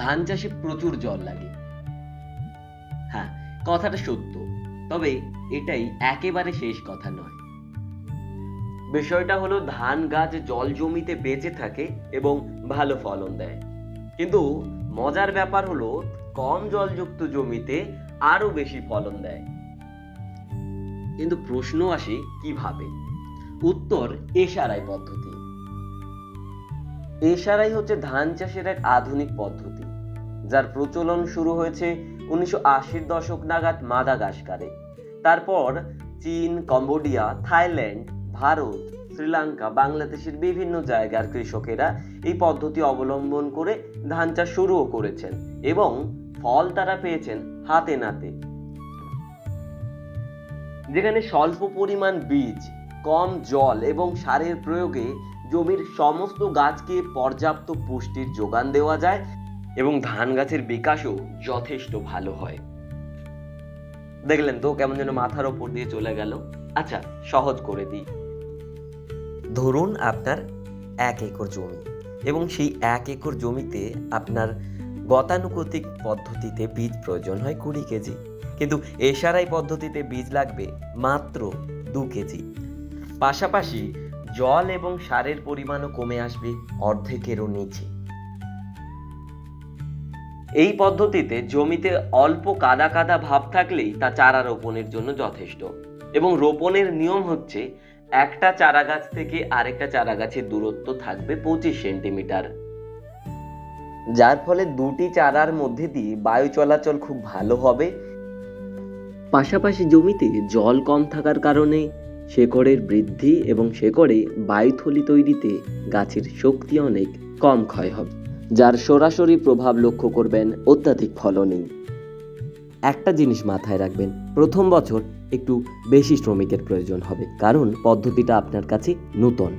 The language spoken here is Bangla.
ধান চাষে প্রচুর জল লাগে। হ্যাঁ কথাটা সত্য, তবে এটাই একেবারে শেষ কথা নয়। বিষয়টা হলো ধান গাছ জল জমিতে বেঁচে থাকে এবং ভালো ফলন দেয়। কিন্তু মজার ব্যাপার হলো কম জলযুক্ত জমিতে আরও বেশি ফলন দেয়। কিন্তু প্রশ্ন আসে কীভাবে? উত্তর এশারাই পদ্ধতি। এশারাই হচ্ছে ধান চাষের এক আধুনিক পদ্ধতি, যার প্রচলন শুরু হয়েছে উনিশশো আশির দশক নাগাদ মাদাগাস্কারে। তারপর চীন, কম্বোডিয়া, থাইল্যান্ড, ভারত, শ্রীলঙ্কা, বাংলাদেশের বিভিন্ন জায়গার কৃষকেরা এই পদ্ধতি অবলম্বন করে ধান চাষ শুরুও করেছেন এবং ফল তারা পেয়েছেন হাতে নাতে। যেখানে স্বল্প পরিমাণ বীজ, কম জল এবং সারের প্রয়োগে জমির সমস্ত গাছকে পর্যাপ্ত পুষ্টির যোগান দেওয়া যায় এবং ধান গাছের বিকাশও যথেষ্ট ভালো হয়। দেখলেন তো কেমন যেন মাথার ওপর দিয়ে চলে গেল। আচ্ছা সহজ করে দিই। ধরুন আপনার এক একর জমি এবং সেই এক একর জমিতে আপনার গতানুগতিক পদ্ধতিতে বীজ প্রয়োজন হয় কুড়ি কেজি। কিন্তু এশারাই পদ্ধতিতে বীজ লাগবে মাত্র দু কেজি। পাশাপাশি জল এবং সারের পরিমাণও কমে আসবে অর্ধেকেরও নিচে। এই পদ্ধতিতে জমিতে অল্প কাদা কাদা ভাব থাকলেই তা চারা রোপণের জন্য যথেষ্ট এবং রোপণের নিয়ম হচ্ছে একটা চারা গাছ থেকে আরেকটা চারা গাছের দূরত্ব থাকবে পঁচিশ সেন্টিমিটার। যার ফলে দুটি চারার মধ্যে দিয়ে বায়ু চলাচল খুব ভালো হবে। পাশাপাশি জমিতে জল কম থাকার কারণে শেকড়ের বৃদ্ধি এবং শেকড়ে বায়ুথলি তৈরিতে গাছের শক্তি অনেক কম ক্ষয় হবে, যার সরাসরি প্রভাব লক্ষ্য করবেন অত্যাধিক ফলনই একটা জিনিস মাথায় রাখবেন, প্রথম বছর একটু বেশি শ্রমিকের প্রয়োজন হবে, কারণ পদ্ধতিটা আপনার কাছে নূতন।